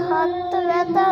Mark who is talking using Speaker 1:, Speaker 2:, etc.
Speaker 1: হাত ব্যথা